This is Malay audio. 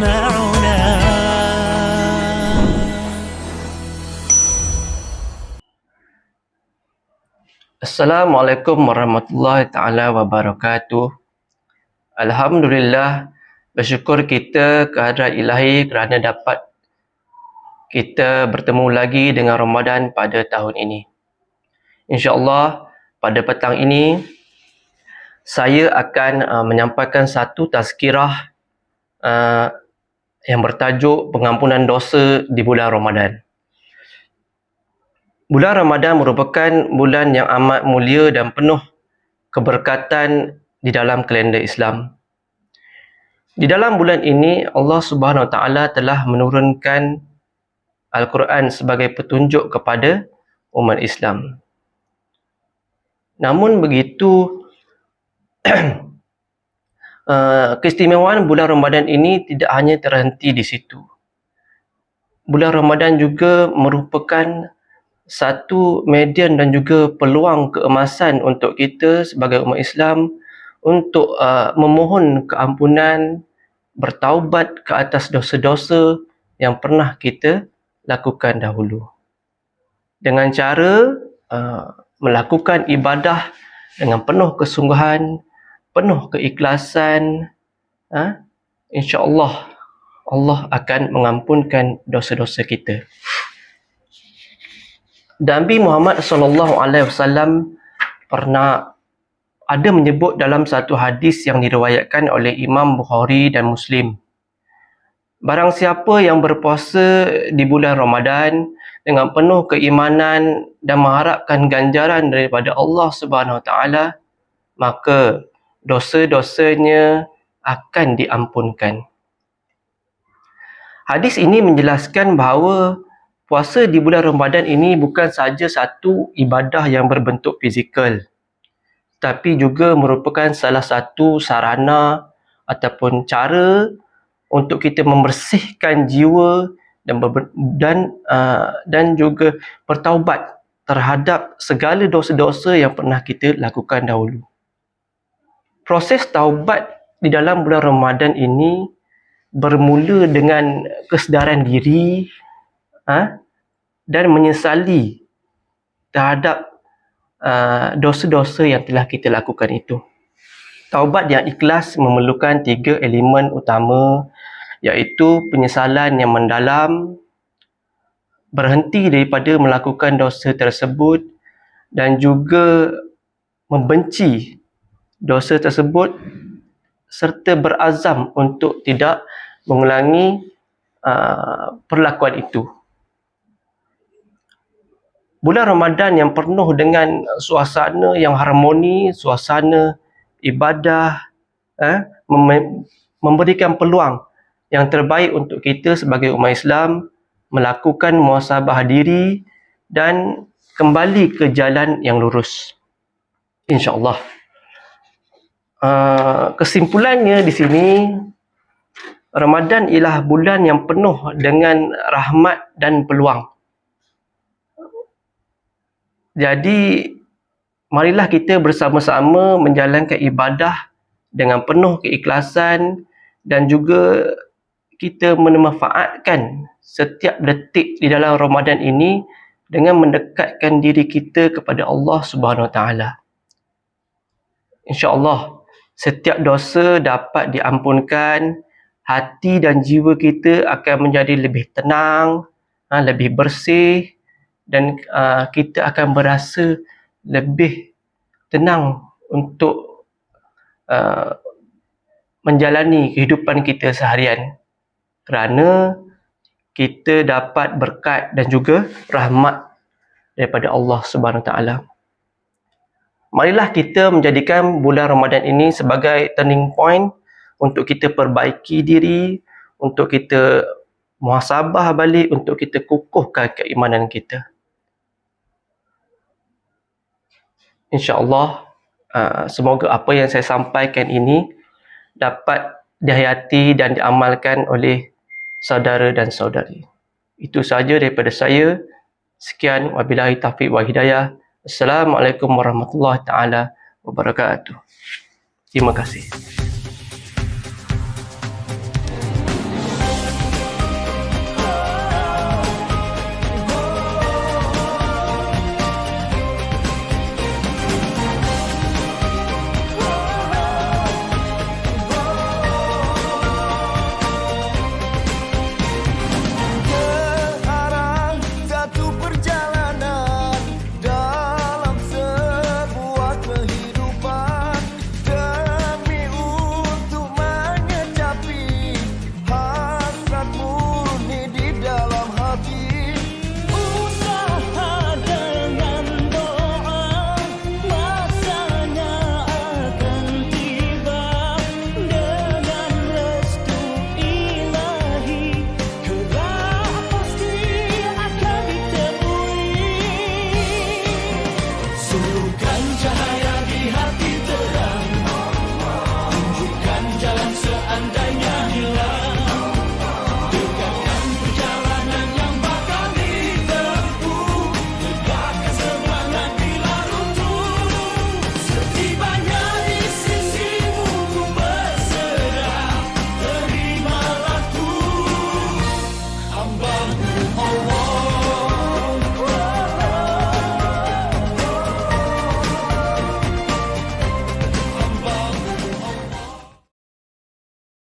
يجمعنا Assalamualaikum warahmatullahi taala wabarakatuh. Alhamdulillah bersyukur kita kehadrat ilahi kerana dapat kita bertemu lagi dengan Ramadan pada tahun ini. InsyaAllah pada petang ini saya akan uh, menyampaikan satu tazkirah uh, yang bertajuk pengampunan dosa di bulan Ramadan. Bulan Ramadan merupakan bulan yang amat mulia dan penuh keberkatan di dalam kalender Islam. Di dalam bulan ini Allah Subhanahu Wa Taala telah menurunkan Al-Quran sebagai petunjuk kepada umat Islam. Namun begitu uh, keistimewaan bulan Ramadan ini tidak hanya terhenti di situ. Bulan Ramadan juga merupakan satu median dan juga peluang keemasan untuk kita sebagai umat Islam untuk uh, memohon keampunan, bertaubat ke atas dosa-dosa yang pernah kita lakukan dahulu. Dengan cara uh, melakukan ibadah dengan penuh kesungguhan, penuh keikhlasan, uh, insya-Allah Allah akan mengampunkan dosa-dosa kita. Nabi Muhammad sallallahu alaihi wasallam pernah ada menyebut dalam satu hadis yang diriwayatkan oleh Imam Bukhari dan Muslim. Barang siapa yang berpuasa di bulan Ramadan dengan penuh keimanan dan mengharapkan ganjaran daripada Allah Subhanahu Wa Taala, maka dosa-dosanya akan diampunkan. Hadis ini menjelaskan bahawa puasa di bulan Ramadan ini bukan saja satu ibadah yang berbentuk fizikal tapi juga merupakan salah satu sarana ataupun cara untuk kita membersihkan jiwa dan dan uh, dan juga bertaubat terhadap segala dosa-dosa yang pernah kita lakukan dahulu. Proses taubat di dalam bulan Ramadan ini bermula dengan kesedaran diri, ha? dan menyesali terhadap uh, dosa-dosa yang telah kita lakukan itu. Taubat yang ikhlas memerlukan tiga elemen utama iaitu penyesalan yang mendalam, berhenti daripada melakukan dosa tersebut dan juga membenci dosa tersebut serta berazam untuk tidak mengulangi uh, perlakuan itu bulan Ramadan yang penuh dengan suasana yang harmoni, suasana ibadah, eh, memberikan peluang yang terbaik untuk kita sebagai umat Islam melakukan muasabah diri dan kembali ke jalan yang lurus. InsyaAllah. Uh, kesimpulannya di sini, Ramadan ialah bulan yang penuh dengan rahmat dan peluang. Jadi marilah kita bersama-sama menjalankan ibadah dengan penuh keikhlasan dan juga kita memanfaatkan setiap detik di dalam Ramadan ini dengan mendekatkan diri kita kepada Allah Subhanahu Wa Taala. Insya-Allah setiap dosa dapat diampunkan, hati dan jiwa kita akan menjadi lebih tenang, ha, lebih bersih dan uh, kita akan berasa lebih tenang untuk uh, menjalani kehidupan kita seharian kerana kita dapat berkat dan juga rahmat daripada Allah Subhanahu taala. Marilah kita menjadikan bulan Ramadan ini sebagai turning point untuk kita perbaiki diri, untuk kita muhasabah balik, untuk kita kukuhkan keimanan kita. InsyaAllah, uh, semoga apa yang saya sampaikan ini dapat dihayati dan diamalkan oleh saudara dan saudari. Itu sahaja daripada saya. Sekian wabillahi taufiq wa hidayah. Assalamualaikum warahmatullahi taala wabarakatuh. Terima kasih.